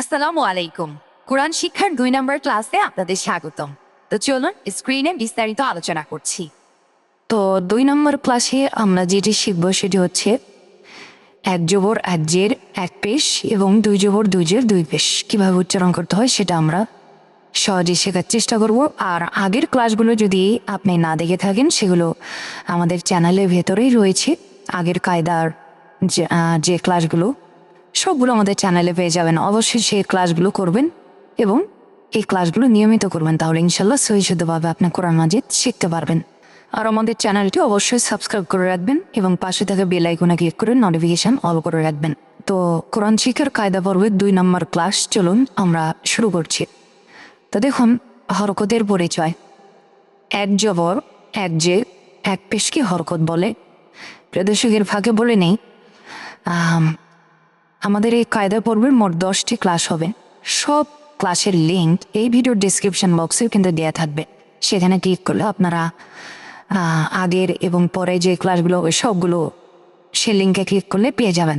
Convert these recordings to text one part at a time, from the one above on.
আসসালামু আলাইকুম। কোরআন শিক্ষার দুই নম্বর ক্লাসে আপনাদের স্বাগতম। তো চলুন স্ক্রিনে বিস্তারিত আলোচনা করছি। তো দুই নম্বর ক্লাসে আমরা যেটি শিখব সেটি হচ্ছে, এক জবর এক জের এক পেশ এবং দুই জবর দুই জের দুই পেশ। কীভাবে উচ্চারণ করতে হয় সেটা আমরা সহজে শেখার চেষ্টা করব। আর আগের ক্লাসগুলো যদি আপনি না দেখে থাকেন, সেগুলো আমাদের চ্যানেলের ভেতরেই রয়েছে। আগের কায়দার যে যে ক্লাসগুলো সবগুলো আমাদের চ্যানেলে পেয়ে যাবেন। অবশ্যই সেই ক্লাসগুলো করবেন এবং এই ক্লাসগুলো নিয়মিত করবেন তাহলে ইনশাল্লাহ সহি শুদ্ধভাবে আপনি কোরআন মাজিদ শিখতে পারবেন। আর আমাদের চ্যানেলটি অবশ্যই সাবস্ক্রাইব করে রাখবেন এবং পাশে থাকা বেল আইকনে ক্লিক করে নোটিফিকেশন অল করে রাখবেন। তো কোরআন শিক্ষার কায়দা পর্বের দুই নম্বর ক্লাস চলুন আমরা শুরু করছি। তো দেখুন, হরকতের পরিচয়। এক জবর, এক যে এক পেশকে হরকত বলে। প্রদর্শকের ফাঁকে বলে নেই। আমাদের এই কায়দা পর্বের মোট দশটি ক্লাস হবে। সব ক্লাসের লিঙ্ক এই ভিডিওর ডিসক্রিপশন বক্সেও কিন্তু দেওয়া থাকবে। সেখানে ক্লিক করলে আপনারা আগের এবং পরে যে ক্লাসগুলো ওই সবগুলো সে লিঙ্কে ক্লিক করলে পেয়ে যাবেন।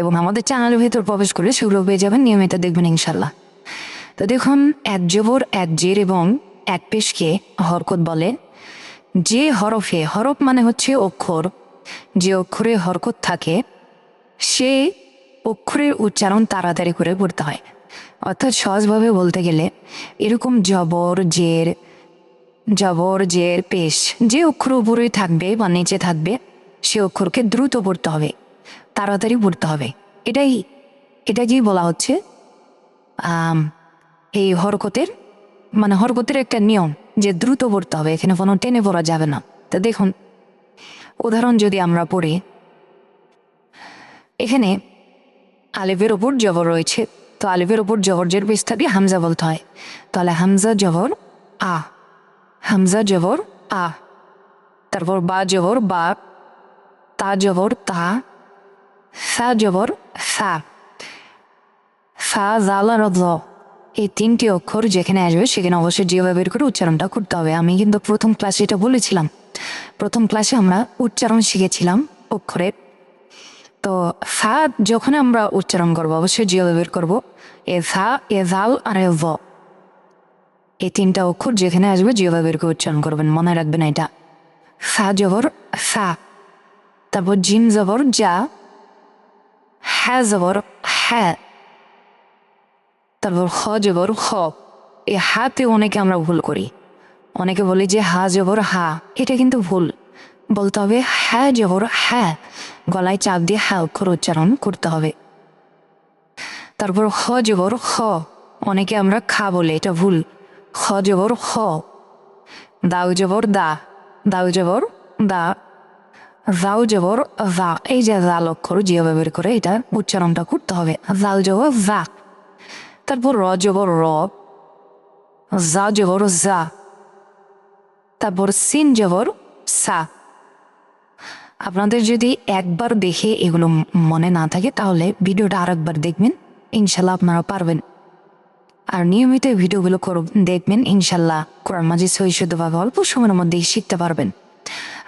এবং আমাদের চ্যানেলের ভেতর প্রবেশ করলে সেগুলো পেয়ে যাবেন, নিয়মিত দেখবেন ইনশাল্লাহ তো দেখুন এক জবর এক জের এবং এক পেশকে হরকত বলে। যে হরফে, হরফ মানে হচ্ছে অক্ষর। যে অক্ষরে হরকত থাকে, সে অক্ষরের উচ্চারণ তাড়াতাড়ি করে পড়তে হয়। অর্থাৎ সহজভাবে বলতে গেলে এরকম জবর, জের জবর, জের, পেশ, যে অক্ষর উপরে থাকবে বা নিচে থাকবে, সে অক্ষরকে দ্রুত পড়তে হবে, তাড়াতাড়ি পড়তে হবে। এটাই এটা কি বলা হচ্ছে এই হরকতের মানে হরকতের একটা নিয়ম যে দ্রুত পড়তে হবে, এখানে কোনো টেনে পড়া যাবে না। তো দেখুন, উদাহরণ যদি আমরা পড়ি, এখানে আলিফের ওপর জবর রয়েছে। তো আলিফের ওপর জবর জের পেশ থাকলে হামজা বলতে হয়। তাহলে হামজা জবর আ। হামজা জবর আ। তারপর বা জবর বা। তা জবর তা। সা জবর সা সা জালার এই তিনটি অক্ষর যেখানে আসবে সেখানে অবশ্যই যেভাবে বের করে উচ্চারণটা করতে হবে। আমি কিন্তু প্রথম ক্লাসে এটা বলেছিলাম, প্রথম ক্লাসে আমরা উচ্চারণ শিখেছিলাম অক্ষরের তো সা যখন আমরা উচ্চারণ করব, অবশ্যই যেভাবে বের করব, এ সা, এ জাল, আর এ ভ। এই তিনটা অক্ষর যেখানে আসবে যেভাবে বের করে উচ্চারণ করবেন, মনে রাখবেন এটা। সা জবর, সা। তারপর জিম জবর, যা। হ্যাঁ জবর হ্যাঁ। তারপর হ জবর, হ। এই হাতে অনেকে আমরা ভুল করি। অনেকে বলি যে হা জবর, হা। এটা কিন্তু ভুল। বলতে হবে হ্যাঁ যে জবর হ্যাঁ গলায় চাপ দিয়ে হ্যাঁ অক্ষর উচ্চারণ করতে হবে তারপর হ জবর হ অনেকে আমরা খা বলে এটা ভুল খ জবর হ দাউ জবর দা দাউ জবর দা জাউ জবর জা এই যে জাল অক্ষর যেভাবে বের করে এটা উচ্চারণটা করতে হবে জাল জবর জা তারপর র জবর র জা জবর জা তারপর সিন জবর সা আপনাদের যদি একবার দেখে এগুলো মনে না থাকে, তাহলে ভিডিওটা আরেকবার দেখবেন, ইনশাল্লাহ আপনারা পারবেন। আর নিয়মিত ভিডিওগুলো করব দেখবেন, ইনশাল্লাহ কোরআন মাঝে সহিষ্ণুভাবে অল্প সময়ের মধ্যেই শিখতে পারবেন।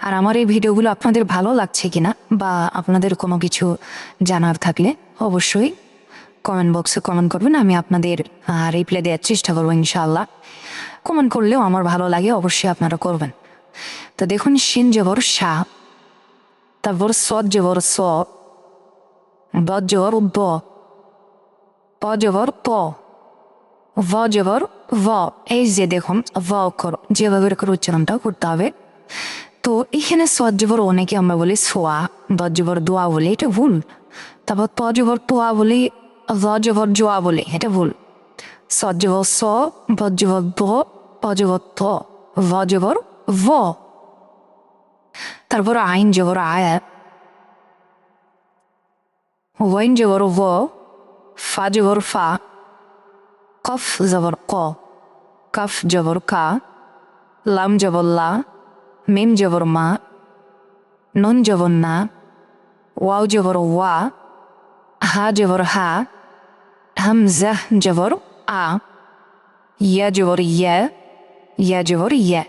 আর আমার এই ভিডিওগুলো আপনাদের ভালো লাগছে কিনা বা আপনাদের কোনো কিছু জানার থাকলে অবশ্যই কমেন্ট বক্সে কমেন্ট করবেন, আমি আপনাদের রিপ্লাই দেওয়ার চেষ্টা করব, ইনশাল্লাহ। কমেন্ট করলেও আমার ভালো লাগে, অবশ্যই আপনারা করবেন। তো দেখুন শিন জবর শাহ ব প জবর প ভ জবর এই যে দেখুন ভ অক্ষর যেভাবে উচ্চারণটা করতে হবে তো এখানে সদ জবর অনেকে আমরা বলি সোয়া দ জবর দোয়া বলি এটা ভুল তারপর ত জবর তোয়া বলি জ জবর জোয়া বলি এটা ভুল সদ স ভ জবর দ প জবর ত ভ জবর ভ তারপর আইন জবর আয়া ওয়াইন জবর ও ফা জবর ফা কফ জবর ক কফ জবর কা লাম জবর লা মিম জবর মা নুন জবর না ওয়াও জবর ওয়া হা জবর হা হামজা জবর আ ইয়া জবর ইয়া ইয়া জবর ইয়া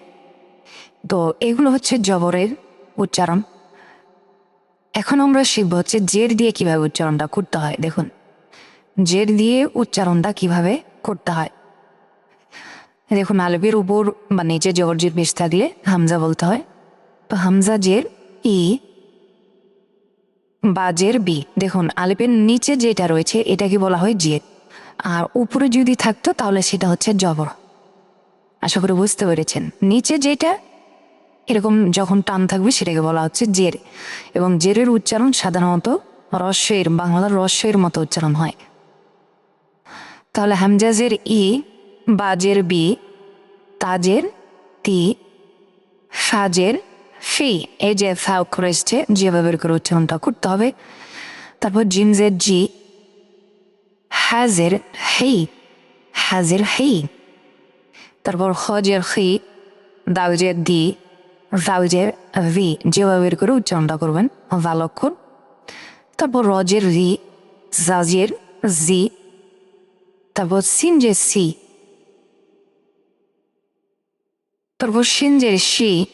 তো এগুলো হচ্ছে জবরের উচ্চারণ। এখন আমরা শিখব হচ্ছে জের দিয়ে কীভাবে উচ্চারণটা করতে হয়। দেখুন, জের দিয়ে উচ্চারণটা কীভাবে করতে হয়। দেখুন, আলবের উপর বা নিচে জবরজির বেশ থাকলে হামজা বলতে হয়। তো হামজা জের, ই, বা জের, বি। দেখুন আলিপের নিচে যেটা রয়েছে, এটাকে বলা হয় জের। আর উপরে যদি থাকতো, তাহলে সেটা হচ্ছে জবর। আশা করি বুঝতে পেরেছেন। নিচে যেটা এরকম যখন টান থাকবে সেটাকে বলা হচ্ছে জের। এবং জেরের উচ্চারণ সাধারণত রস্যের বাংলার রস্যের মতো উচ্চারণ হয়। তাহলে হামজাজের ই বাজের বি তাজের তি সাজের ফি, এই যে ফা অক্ষর এসছে, যেভাবে করে উচ্চারণটা করতে হবে। তারপর জিমজের জি হ্যাজের হেই হ্যাজের হেই তারপর হজের হি দাউজের দি রাউজের ভি যেভাবে করে উচ্চারণটা করবেন, ভালো অক্ষর। তারপর রজের রি জাজের জি তারপর সিনজের সি তারপর সিনজের সি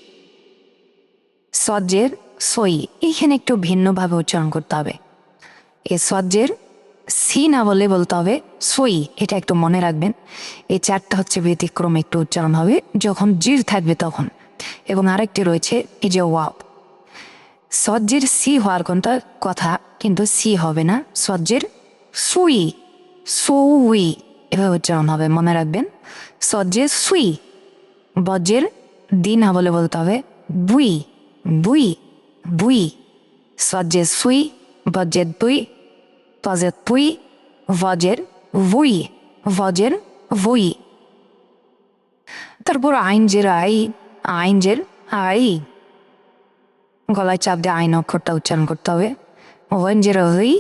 সজ্জের সই। এইখানে একটু ভিন্নভাবে উচ্চারণ করতে হবে। এ সজ্জের সি না বলে বলতে হবে সই, এটা একটু মনে রাখবেন। এই চারটা হচ্ছে ব্যতিক্রম একটু উচ্চারণ হবে। যখন জির থাকবে তখন। এবং আরেকটি রয়েছে এই যে ওয়াও। সজ্জের সি হওয়ার কোনটা কথা, কিন্তু সি হবে না। সজ্জের সুই সুই, এভাবে উচ্চারণ হবে, মনে রাখবেন। সজ্জের সুই, বজ্রের দি না বলে বলতে হবে। বুই বুই বুই, সজ্জের সুই, বজ্রের দুই, তজের তুই ভজের ভুই ভজের ভুই। তারপর আইন জের আই আইন জের আই। গলায় চাপ দিয়ে আইন অক্ষরটা উচ্চারণ করতে হবে। ওয়ান জের হই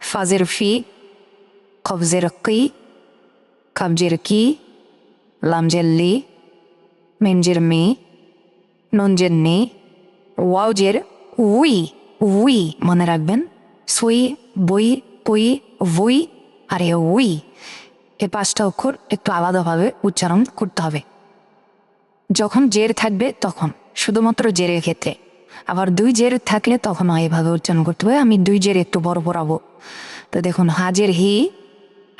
ফাজের ফি কবজের কি কবজের কি লামজের লি মেনজের মি নঞ্জের নে ওয়াউজের উই উই মনে রাখবেন। সুই, বই পই বই আর এ উই। এ পাঁচটা অক্ষর একটু আলাদাভাবে উচ্চারণ করতে হবে। যখন জের থাকবে তখন, শুধুমাত্র জেরের ক্ষেত্রে। আবার দুই জের থাকলে তখন এভাবে উচ্চারণ করতে হবে আমি দুই জের একটু বড় পড়াবো তো দেখুন, হাজের হি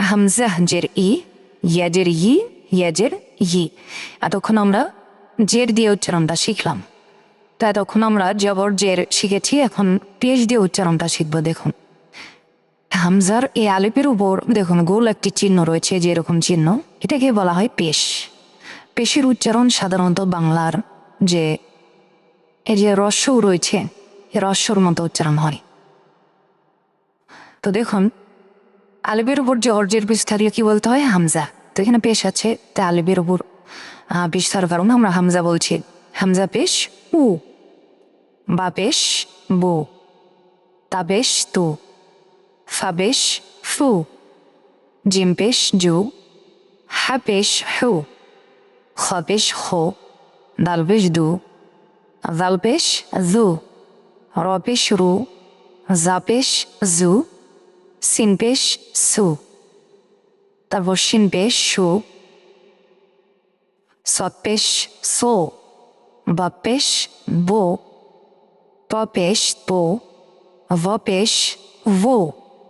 হামজা জের ই, ইয়াজের ই ইয়াজের ই এতক্ষণ আমরা জের দিয়ে উচ্চারণটা শিখলাম। তো এতক্ষণ আমরা জবর জের শিখেছি, এখন পেশ দিয়ে উচ্চারণটা শিখব, দেখুন। হামজার এই আলিপের উপর, দেখুন, গোল একটি চিহ্ন রয়েছে যেরকম চিহ্ন, এটাকে বলা হয় পেশ। পেশের উচ্চারণ সাধারণত বাংলার যে, এই যে রস্য রয়েছে, এ রস্যর মতো উচ্চারণ হয়। তো দেখুন আলিপের উপর যে অর্জের বিস্তারিত কি বলতে হয়? হামজা। তো এখানে পেশ আছে, তা আলিপের উপর বিস্তার কারণ আমরা হামজা বলছি। হামজা পেশ, উ। বা পেশ, বু। তা বেশ তু। ফাবেশ ফু। জিম পেশ, জু। হাপেশ হু। খপেশ হো দালবেশ দু দালপেশ জু রপেশ রু জাপেশ জু সিনপেশ সু তারপর সিনপেশ সু সৎপেশ সো বাপেশ বো পপেশ পো ভপেশ ভো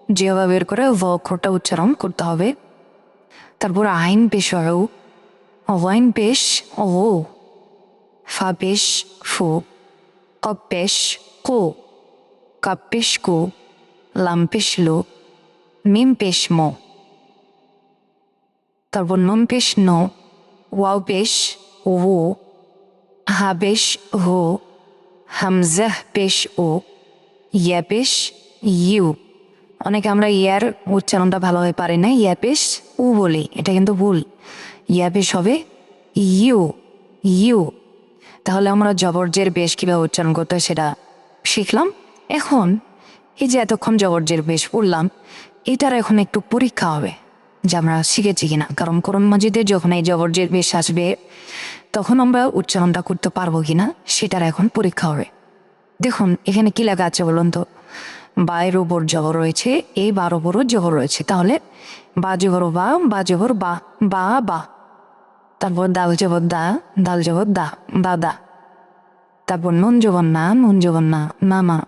যেভাবে বের করে ভ অক্ষরটা উচ্চারণ করতে হবে তারপর আইন পেশ ওয়াইন পেশ ও ফা পেশ ফু কপ পেশ কো কাপ পেশ কো লাম পেশ লো মিম পেশ মো তারপর নম পেশ নো ওয়াও পেশ ও হা পেশ হো হামজাহ পেশ ও ইয়া পেশ ইউ অনেকে আমরা ইয়ার উচ্চারণটা ভালোভাবে পারি না, ইয়া পেশ উ বলি। এটা কিন্তু ভুল। ইয়া পেশ হবে ইউ ইউ। তাহলে আমরা জবরজের বেশ কীভাবে উচ্চারণ করতে হয় সেটা শিখলাম। এখন এই যে এতক্ষণ জবরজের বেশ পড়লাম, এটার এখন একটু পরীক্ষা হবে যে আমরা শিখেছি কিনা। কারণ করম মাজিদে যখন এই জবরজের বেশ আসবে, তখন আমরা উচ্চারণটা করতে পারব কিনা সেটার এখন পরীক্ষা হবে। দেখুন, এখানে কি লেখা আছে বলুন তো? বায়ের ওপর জবর রয়েছে, এই বার ওপরও জবর রয়েছে। তাহলে বা জবর বা বা জবর বা বা বা। তারপর দাল জবর দা, দাল জবর দা বা দা তারপর নুন জবর না, নুন জবর না মা মা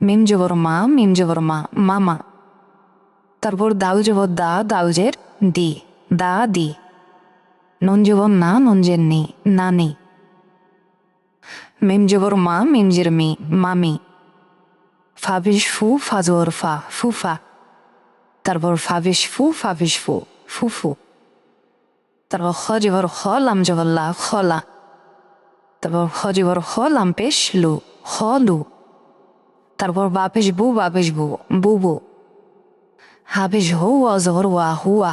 মিম জবর মা, মিম জবর মা, মামা। তারপর দাউ জবর দা, দাউজের দি, দা দি। নুন জবর না, নুনজের নি না নি মিম জবর মা, মিমজের মি, মামি। ফাবিস ফু ফাজর ফা ফুফা তারপর ফাবিস ফু ফাবিস ফু ফুফু খ লাম জবর লা খলা তারপর খ লাম পেশ লু খ লু তারপর বাপেশ বু বাপেশ বু বুবু। হাফেশ হো ওয়া জবর ওয়া, হুয়া।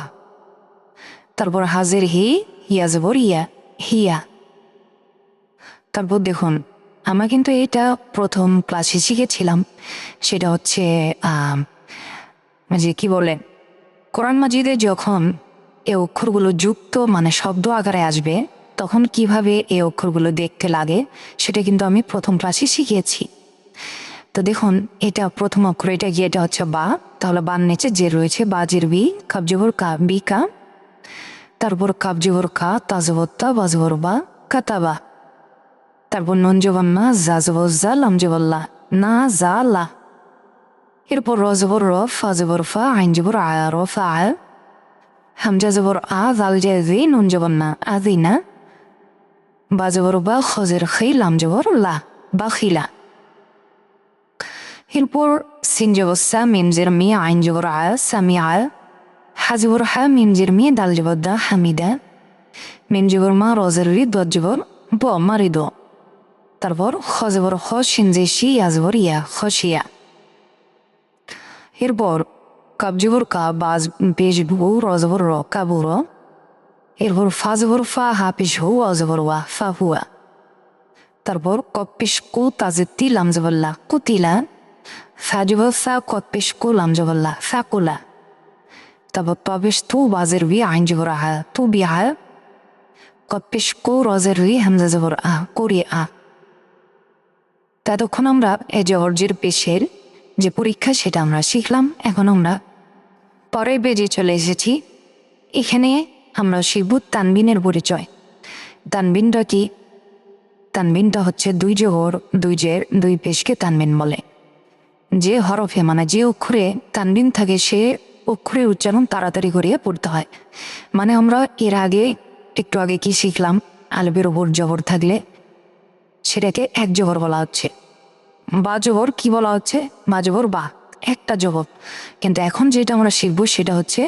তারপর হাজের হি হিয়া জবর ইয়া, হিয়া। তারপর দেখুন, আমরা কিন্তু এটা প্রথম ক্লাসে শিখেছিলাম। সেটা হচ্ছে যে কি বলে, কোরআন মাজিদে যখন এ অক্ষরগুলো যুক্ত মানে শব্দ আকারে আসবে, তখন কীভাবে এই অক্ষরগুলো দেখতে লাগে সেটা কিন্তু আমি প্রথম ক্লাসে শিখিয়েছি। তো দেখুন, এটা প্রথম অক্ষর, এটা গিয়ে এটা হচ্ছে বা, তাহলে বান নিচে যে রয়েছে বাজের বি কাবজবর কা, বি কা, তারপর কাবজবর কা তাজবর তা বাজবর বা কাতাবা তারপর নুন জবর না, জা জবর জা, লাম জবর লা, না জা লা। এরপর র জবর র, ফা জবর আয়া রফ জবর জে জি নুন জবর না আজি না বা জবর বা খজের খি লাম জবর লা বা খিলা এরপর সিন জবর সা মিম জের মি আইন জবর আ সামি আ হা জবর হা মিম জের মি দাল জবর দা হামিদা মিম জবর মা রজের রি ব মারিদ তারপর খ খ শিন জে শি ইয়া জবর ইয়া খসিয়া এরপর কাব জবর কা বাজ পেশ ভু র জবর র। এরপর ফা জবর ফা, হা পেশ হু অ জবর ওয়া, ফা হুয়া তারপর কপ পেশ কু তাজে তি লাম জবর লা। কুতিলা ফা জবর ফা কপ পেশ কু লাম জবর লা ফা কুলা তারপর তবেশ তু বাজের বি আইন জবর আহা, তু বি আহা। কপ পেশ কু রজের বি হামজা জবর আহ করি আ ততক্ষণ আমরা এ জর্জের পেশের যে পরীক্ষা সেটা আমরা শিখলাম, এখন আমরা পরের বেজে চলে এসেছি। এখানে আমরা শিখব তানবিনের পরিচয়। তানবিনটা কি? তানবিনটা হচ্ছে দুই জোহর, দুই জের, দুই পেশকে তানবিন বলে। যে হরফে মানে যে অক্ষরে তানবিন থাকে, সে অক্ষরের উচ্চারণ তাড়াতাড়ি করিয়ে পড়তে হয়। মানে আমরা এর আগে, একটু আগে কি শিখলাম? আলবের ওপর জবর থাকলে সেটাকে এক জবর বলা হচ্ছে। বা জবর কি বলা হচ্ছে? বা জবর বা, একটা জবর কিন্তু এখন যেটা আমরা শিখব সেটা হচ্ছে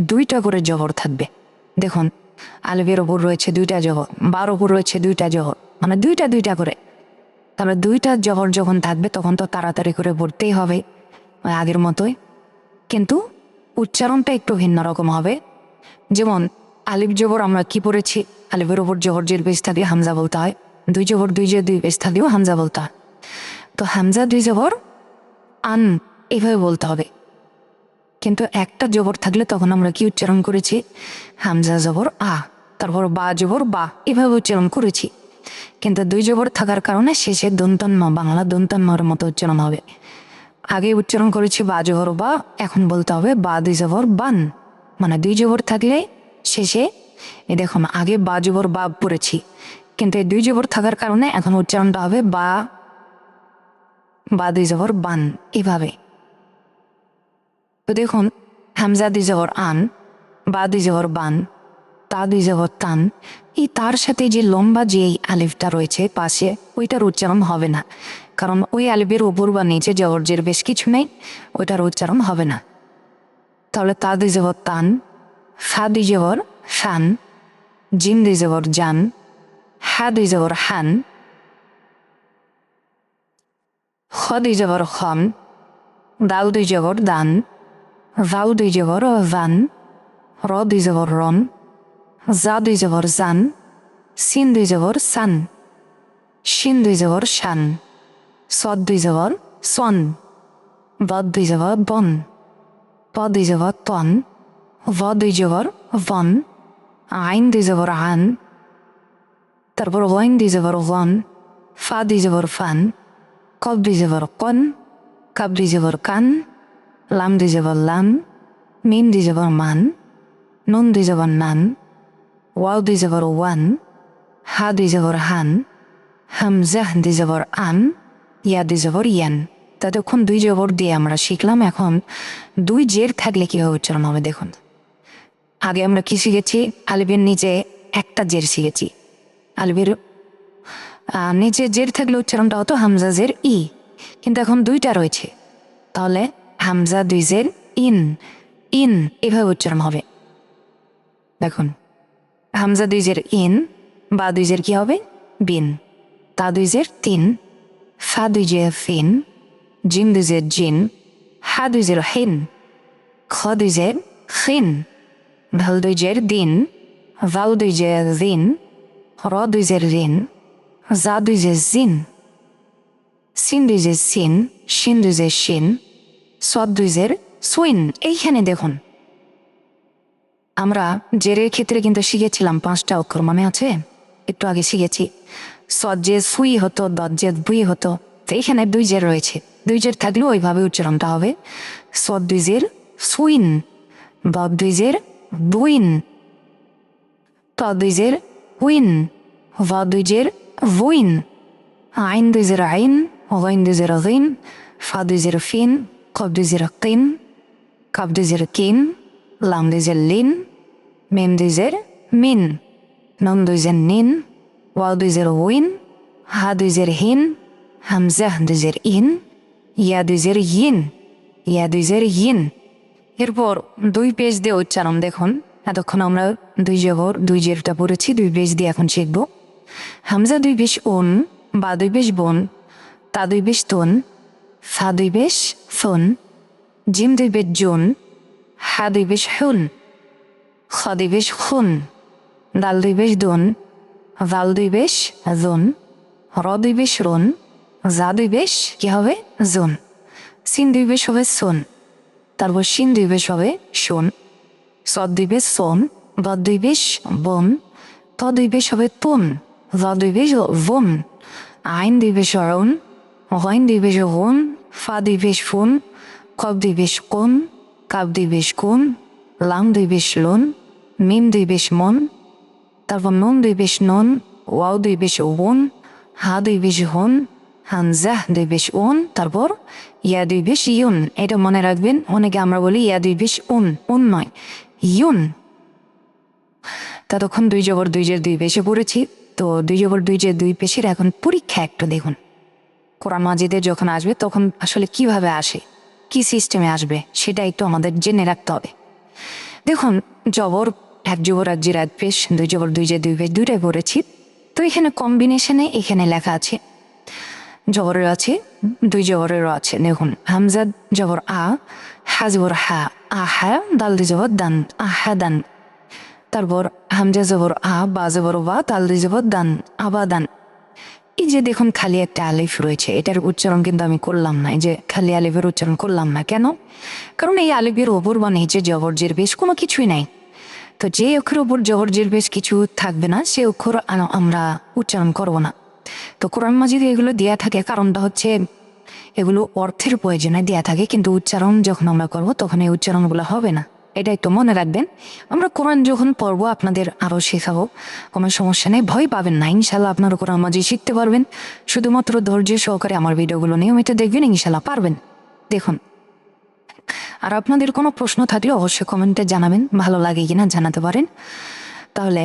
দুইটা করে জবর থাকবে। দেখুন আলবের ওপর রয়েছে দুইটা জবর বার ওপর রয়েছে দুইটা জহর মানে দুইটা দুইটা করে। তাহলে দুইটা জবর যখন থাকবে, তখন তো তাড়াতাড়ি করে পড়তেই হবে আগের মতোই। কিন্তু উচ্চারণটা একটু ভিন্ন রকম হবে। যেমন, আলিফ জবর আমরা কি পড়েছি? আলিফের ওপর জবর জের বেস্তা দিয়ে হামজা বলতে হয়, দুই জবর দুই জের দুই বেস্তা দিয়েও হামজা বলতে হয়। তো হামজা দুই জবর আন, এভাবে বলতে হবে। কিন্তু একটা জবর থাকলে তখন আমরা কি উচ্চারণ করেছি? হামজা জবর আ, তারপর বা জবর বা, এভাবে উচ্চারণ করেছি। কিন্তু দুই জবর থাকার কারণে শেষে দন্তন্ম, বাংলা দন্তন্মর মতো উচ্চারণ হবে। আগে উচ্চারণ করেছি বা জবর বা, এখন বলতে হবে বা দুই জবর বান। মানে দুই জবর থাকলে শেষে এ দেখুন, আগে বা জবর বা পড়েছি। কিন্তু এই দুই জবর থাকার কারণে এখন উচ্চারণটা হবে বা বা দুই জবর বান, এভাবে। তো দেখুন, হামজা দুই জবর আন, বা দুই জবর বান, তা দুই জবর তান, এই তার সাথে যে লম্বা যে এই আলিফটা রয়েছে পাশে, ওইটার উচ্চারণ হবে না। কারণ ওই আলিফের উপর বা নিচে জবরজের বেশ কিছু নেই, ওইটার উচ্চারণ হবে না। তাহলে তা দুই জবর তান, ফা দুই জবর ফান, জিম দুই জবর জান, হা দুই জবর হান খ দুই জবর খন দাউ দুই জবর দান ভাউ দুই জবর ভান র দুই জবর রন জা দুই জবর জান সিন দুই জবর সান শিন দুই জবর শান সদ দুই জবর সন বদ দুই জবর বন প দুই জবর তন ভ দুই জবর ভন আইন দুই জবর আন তারপর ওয়াইন দুই জবর ওয়ান ফা দুই জবর ফান কব দুই জবর কন কাব দুই জবর কান লাম দুই জবর লাম মিম দুই জবর মান নুন দুই জবর নান ওয়াও দুই জবর ওয়ান হা দুই জবর হান হামজাহ দুই জবর আন ইয়া দুই জবর ইয়ান ততক্ষণ দুই জবর দিয়ে আমরা শিখলাম এখন দুই জের থাকলে কীভাবে উচ্চারণ হবে দেখুন আগে আমরা কি শিখেছি আলিবের নিচে একটা জের শিখেছি আলিবের নিচে জের থাকলে উচ্চারণটা হতো হামজা জের ই কিন্তু এখন দুইটা রয়েছে তাহলে হামজা দুই জের ইন ইন এভাবে উচ্চারণ হবে দেখুন হামজা দুই জের ইন বা দুই জের কি হবে বিন তা দুই জের তিন ফা দুই জের ফিন জিম দুই জের জিন হা দুই জের হিন খ দুই জের খিন ভালো দুই জের দিন ভালো দুই জের দিন র দুই জের রিন যা দুই জের জিন সিন দুই জের সিন শিন দুই জের শিন সদ দুই জের সুইন এইখানে দেখুন আমরা জেরের ক্ষেত্রে কিন্তু শিখেছিলাম পাঁচটা অক্ষর মনে আছে একটু আগে শিখেছি সজ্জে সুই হতো দজ্জে বুই হতো তো এখানে দুই জের রয়েছে দুই জের থাকলেও ওইভাবে উচ্চারণটা হবে সদ দুই জের সুইন বদ দুই জের বুইন ত দুই জের উইন ভ দুই জের বুইন আইন দুই জের আইন غين দুই জের غين ফা দুই জের ফিন কব দুই জের কিন কাপ দুই জের কিন লাম দুই জের লিন মিম দুই জের মিন নুন দুই জের নিন ওয়াও দুই জের উইন হা দুই জের হিন হামজাহ দুই জের ইন ইয়া দুই জের ইন ইয়া দুই জের ইন এরপর দুই পেজ দিয়ে উচ্চারণ দেখুন এতক্ষণ আমরা দুই জবর দুই জেরটা পড়েছি দুই পেজ দিয়ে এখন শিখব হামজা দুই বেশ ওন বা দুই বেশ বোন তা দুই বেশ তোন ফা দুই বেশ ফোন জিম দুই বেশ জুন হা দুই বেশ হুন খ দুই বেশ খুন দাল দুই বেশ দোন ভালো দুই বেশ জোন র দুই বেশ রোন যা দুই বেশ কি হবে জোন সিন দুই বেশ হবে সোন তারপর শিন দুই বেশ হবে শোন সদ দুই বেশ সোন বদ দুই বেশ বন ত দুই বেশ হবে তুন বেশ বেশ অরণ গইন দুই বেশ হন ফা দুই বেশ ফোন কব দুই বেশ কোন বেশ লাম দুই লোন মিম দুই বেশ মন তারপর নুন দুই বেশ নন ওয়াও দুই বেশ ওন হা দুই বেশ হন হানজাহ দুই বেশ ওন তারপর ইয়া দুই বেশ ইউন এটা মনে রাখবেন অনেকে আমরা বলি ইয়া দুই বেশ উন উন নয় ইউন ততক্ষণ দুই জবর দুই জের দুই পেশে পড়েছি তো দুই জবর দুই জের দুই পেশের এখন পরীক্ষা একটু দেখুন। কোরআন মাজিদে যখন আসবে তখন আসলে কীভাবে আসে, কি সিস্টেমে আসবে, সেটা একটু আমাদের জেনে রাখতে হবে। দেখুন, জবর এক জবর এক এক পেশ, দুই জবর দুই যে দুই পেশ দুইটাই পড়েছি। তো এখানে কম্বিনেশনে এখানে লেখা আছে জবরের আছে, দুই জবরেরও আছে। দেখুন হামজা জবর আ হা জবর হা আহা দাল জবর দান আহা দান তারপর হামজা জবর আ, বা জবর বা তালদি জবর দান আবাদান এই যে দেখুন খালি একটা আলিফ রয়েছে, এটার উচ্চারণ কিন্তু আমি করলাম না। এই যে খালি আলিফের উচ্চারণ করলাম না কেন? কারণ এই আলিফের ওপর বা নিচে জবরজের বেশ কোনো কিছুই নাই। তো যে অক্ষরের ওপর জবরজের বেশ কিছু থাকবে না, সে অক্ষর আমরা উচ্চারণ করব না। তো কোরআন মাজিদ এগুলো দেয়া থাকে, কারণটা হচ্ছে এগুলো অর্থের প্রয়োজনে দেয়া থাকে, কিন্তু উচ্চারণ যখন আমরা করব, তখন এই উচ্চারণগুলো হবে না। এটা তো মনে রাখবেন। আমরা কোরআন যখন পড়ব, আপনাদের আরও শেখাবো। কোনো সমস্যা নেই, ভয় পাবেন না। ইনশাল্লাহ আপনারা কোরআন মাঝে শিখতে পারবেন, শুধুমাত্র ধৈর্য সহকারে আমার ভিডিওগুলো নিয়মিত দেখবেন ইনশাল্লাহ পারবেন। দেখুন, আর আপনাদের কোনো প্রশ্ন থাকলে অবশ্যই কমেন্টে জানাবেন, ভালো লাগে কিনা জানাতে পারেন। তাহলে,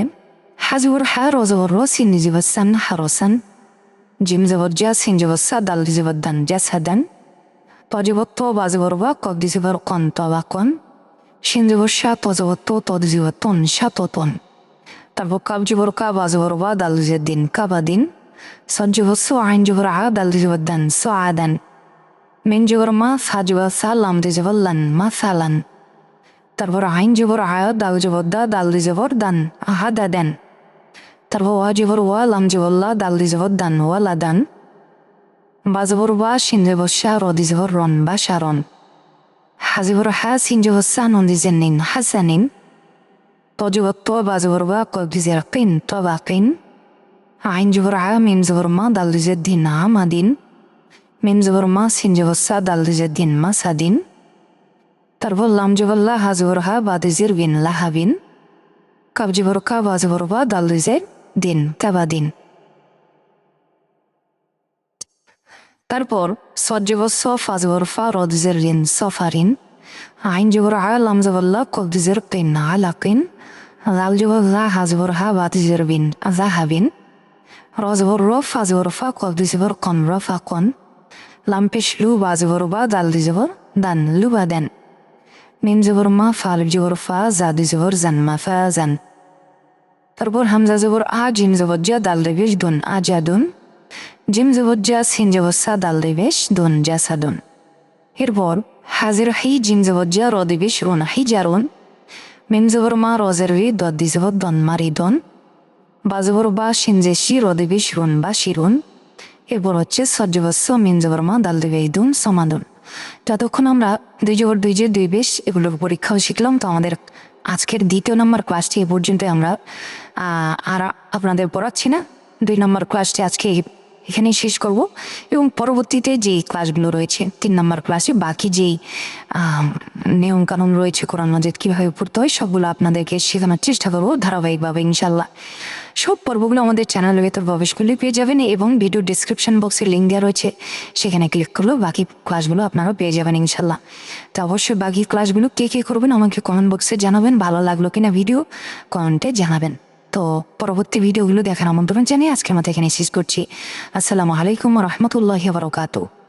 হাজুর হা রজবর র সিন জিবাসান হারসান জিম জবর জা সিন জবর সা দাল জবর দান জা সাদান তজবর তো বাজবর বা কব দিজবর কন তবা কন। সিন জবর সা তজবর তো তদ জিবর তন সা তন তারপর কাব জবর কা বাজবর বা দাল জের দিন কাবা দিন সদ জবর সো আইন জবর আ দাল জবর দান সো আদান মিন জবর মা সা জবর সা লাম দি জবর লান মা সালান তারপর আইন জবর আয় দাল জবর দা দাল দি জবর দান আহা দা দেন তারপর ওয়া জবর ওয়া লাম জবর লা দাল দি জবর দান ওয়া লা দান বা জবর বা সিন জবর শা র দি রন বা শারন হা জবর হা সিন জবর সা নন দি জেনিন হাসানিন। ত জবর বা জবর বা কব দি জের কিন তো বা কিন আইন জবর আ মিম জবর মা দাল দি জের দিন আমা দিন মিম জবর মা সিন জবর সা দাল দি দিন মা সা দিন তারপর লাম জবর লা হা বা দি জির বিন লাহা বিন কাব জবর কা বা জবর বা দাল দি দিন কাবা দিন তারপর সজ্জবর স ফাজবর ফা রদজের রিন সফারিন। আইন জবর আ লাম জবল্লা কবদিজের কিন আলাকিন লাল জবর জা হাজবর হা বাতিজের বিন জাহাবিন রজবর র ফাজবর ফা কবদিজবর কন র ফা কন লাম্পেশ লু বাজবর বা দাল দিজবর দান লু বা দেন মিম জবর মা ফাল জবর ফা জাদু জবর জান মা ফা জান তারপর হামজা জবর আ জিম জবর জা দাল দেবেশ দুন আজাদুন জিম জবর জা সিন জবর সা দাল দেবেশ দুন জাসাদুন এরপর দি জবর দন মারি দন বা জবর বা সিন যে শি র দেবেশ রুন বা শিরুন এরপর হচ্ছে সজ্জবস্য মিন জবর মা দাল দেবে দুন সমাদুন যতক্ষণ আমরা দুই জবর দুই যে দুই বেশ এগুলোর পরীক্ষাও শিখলাম তো আমাদের আজকের দ্বিতীয় নম্বর ক্লাসটি এ পর্যন্ত আমরা আর আপনাদের পড়াচ্ছি না দুই নম্বর ক্লাসটি আজকে এখানেই শেষ করব। এবং পরবর্তীতে যে ক্লাসগুলো রয়েছে, তিন নম্বর ক্লাসে বাকি যেই নিয়ম কানুন রয়েছে কোরআন মজিদ কীভাবে পড়তে হয়, সবগুলো আপনাদেরকে শেখানোর চেষ্টা করব ধারাবাহিকভাবে ইনশাল্লাহ সব পর্বগুলো আমাদের চ্যানেলের ভেতর প্রবেশ করলে পেয়ে যাবেন এবং ভিডিও ডিসক্রিপশন বক্সে লিঙ্ক দেওয়া রয়েছে, সেখানে ক্লিক করলেও বাকি ক্লাসগুলো আপনারা পেয়ে যাবেন ইনশাল্লাহ তো অবশ্যই বাকি ক্লাসগুলো কে কে করবেন আমাকে কমেন্ট বক্সে জানাবেন, ভালো লাগল কিনা ভিডিও কমেন্টে জানাবেন। তো পরবর্তী ভিডিওগুলো দেখার আমন্ত্রণ জানিয়ে আজকের মতো এখানে শেষ করছি। আসসালামু আলাইকুম রহমতুল্লাহ বারকাতু